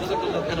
রাজাকার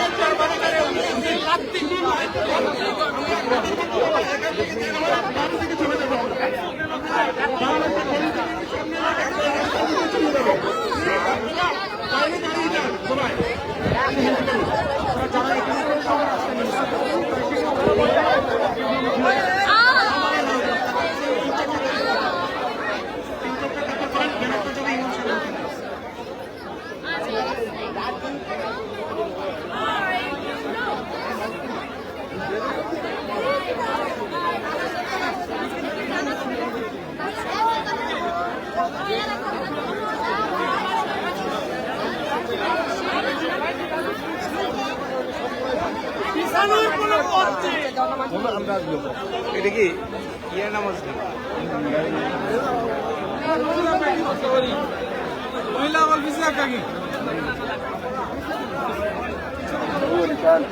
এটা কি? ইয়ে নামাজ মহিলা আমার বিশে কাকি চলো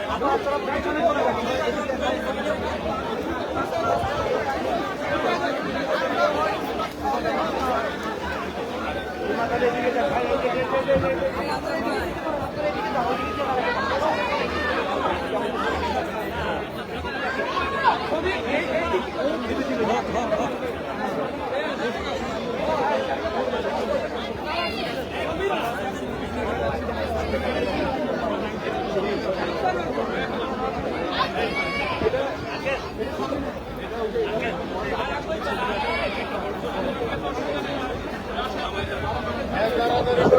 যেতে আমাদের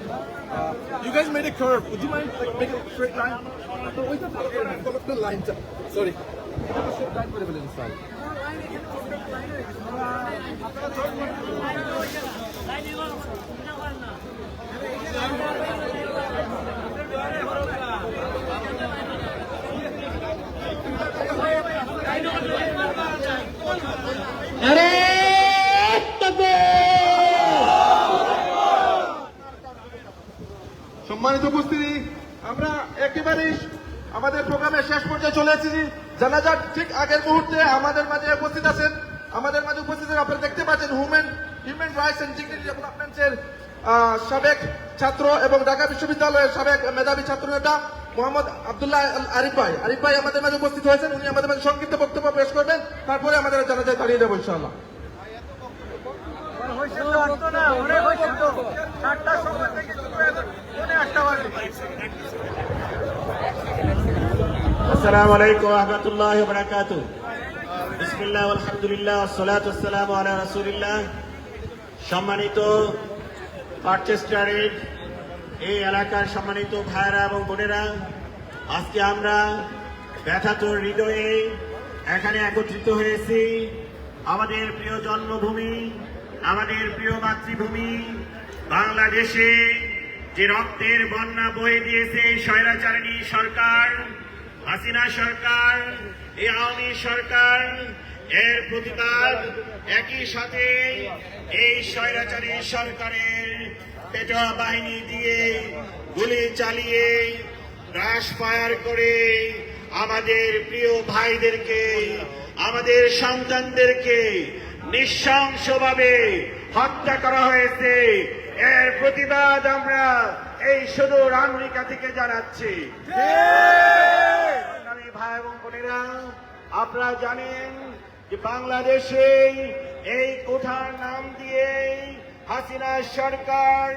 You guys made a curve. Would you mind like make a straight line? তো ওইটা ভালো করে না, কোনো একটা লাইনটা সরি straight line করে ফেলেন স্যার সম্মানিত উপস্থিতি, আমরা একেবারেই আমাদের প্রোগ্রামের শেষ পর্যায়ে চলে এসেছি। জানা যাক ঠিক আগের মুহূর্তে আমাদের মাঝে উপস্থিত আছেন, আমাদের মাঝে উপস্থিত আপনারা দেখতে পাচ্ছেন human human rights and dignity ডেভেলপমেন্টের সাবেক ছাত্র এবং ঢাকা বিশ্ববিদ্যালয়ের সাবেক মেধাবী ছাত্র নেতা মোহাম্মদ আবদুল্লাহ আরিফ ভাই। আরিফ ভাই আমাদের মাঝে উপস্থিত হয়েছেন, উনি আমাদের মাঝে সংক্ষিপ্ত বক্তব্য পেশ করবেন, তারপরে আমাদের জানাজায় দাঁড়িয়ে দেবো ইনশাআল্লাহ। السلام عليكم ورحمة الله وبركاته بسم الله والحمد لله والصلاة والسلام على رسول الله সম্মানিত পার্চেস্টারের এই এলাকার সম্মানিত ভাইরা এবং বোনেরা আজকে আমরা ব্যথাতুর হৃদয়ে এখানে একত্রিত হয়েছি আমাদের প্রিয় জন্মভূমি আমাদের প্রিয় মাতৃভূমি বাংলাদেশে যে রক্তের বন্যা বয়ে দিয়েছে এই স্বৈরাচারিণী সরকার হাসিনা সরকার, এই আওয়ামী সরকার, এর প্রতিবাদ একই সাথে এই স্বৈরাচারী সরকারের পেটোয়া বাহিনী দিয়ে গুলি চালিয়ে ক্রাশ ফায়ার করে আমাদের প্রিয় ভাইদেরকে, আমাদের সন্তানদেরকে নৃশংসভাবে হত্যা করা হয়েছে। এর প্রতিবাদ আমরা এই সুদূর আমেরিকা থেকে জানাচ্ছি। ভাই এবং বোনেরা আপনারা জানেন যে বাংলাদেশে এই কোঠার নাম দিয়ে হাসিনা সরকার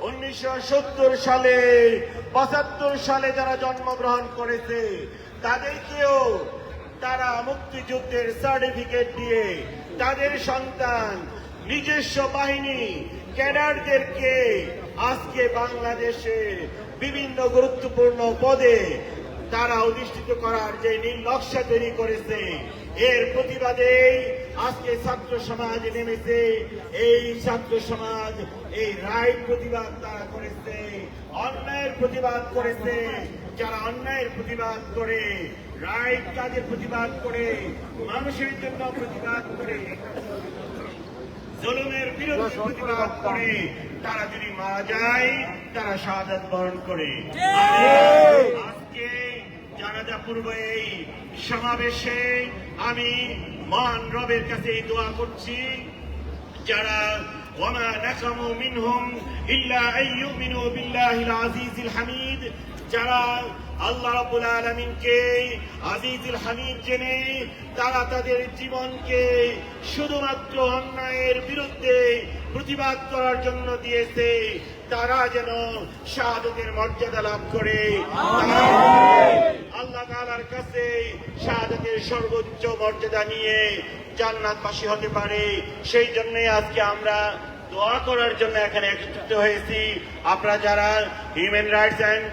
উনিশশো সত্তর সালে পঁচাত্তর সালে যারা জন্মগ্রহণ করেছে তাদেরকেও তারা মুক্তিযুদ্ধের সার্টিফিকেট দিয়ে তাদের সন্তান নিজস্ব বাহিনী ক্যাডারদেরকে আজকে বাংলাদেশে বিভিন্ন গুরুত্বপূর্ণ পদে তারা অধিষ্ঠিত করার যে নকশা তৈরি করেছে, এর প্রতিবাদে আজকে ছাত্র সমাজ নেমেছে। এই ছাত্র সমাজ এই রায় প্রতিবাদ তারা করেছে, অন্যায়ের প্রতিবাদ করেছে। যারা অন্যায়ের প্রতিবাদ করে রায় কাজের প্রতিবাদ করে, মানুষের জন্য প্রতিবাদ করে। জুলুমের বিরুদ্ধে প্রতিবাদ করে। তারা যদি মারা যায় তারা শাহাদাত বরণ করে। আজকে জানাজা পূর্ব এই সমাবেশে আমি মান রবের কাছে এই দোয়া করছি। যারা ওমা নাকামু মিনহুম ইল্লা আইয়ুমিনু বিল্লাহিল আজিজিল হামিদ যারা আল্লাহ রাব্বুল আলামিনকে, আজিজুল হামিদ জেনে তারা তাদের জীবনকে শুধুমাত্র অন্যায়ের বিরুদ্ধে প্রতিবাদ করার জন্য দিয়েছে। তারা যেন শাহাদতের মর্যাদা লাভ করে। আল্লাহ তাআলার কাছে শাহাদতের সর্বোচ্চ মর্যাদা নিয়ে জান্নাত জান্নাতবাসী হতে পারে। সেই জন্যই আজকে আমরা দোয়া করার জন্য এখানে একত্রিত হয়েছি। আপনারা যারা human rights and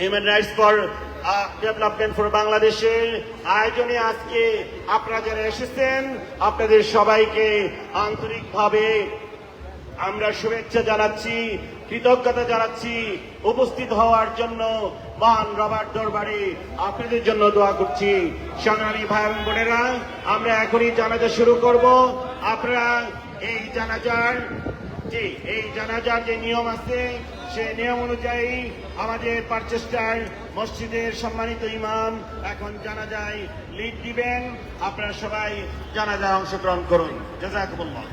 human rights for development for বাংলাদেশের আয়োজনে আজকে আপনারা যারা এসেছেন, আপনাদের সবাইকে আন্তরিকভাবে আমরা শুভেচ্ছা জানাচ্ছি, কৃতজ্ঞতা জানাচ্ছি উপস্থিত হওয়ার জন্য মহান রবার্ট দরবারে আপনাদের জন্য দোয়া করছি। সংগ্রামী ভাই এবং বোনেরা, আমরা এখনই জানাজা শুরু করব। আপনারা এই জানাজার, জি, এই জানাজার যে নিয়ম আছে সেই নিয়ম অনুযায়ী আমাদের প্রচেষ্টায় মসজিদের সম্মানিত ইমাম এখন জানা যায় লিড দিবেন। আপনারা সবাই জানা যায় অংশগ্রহণ করুন। জাজাকুমুল্লাহ।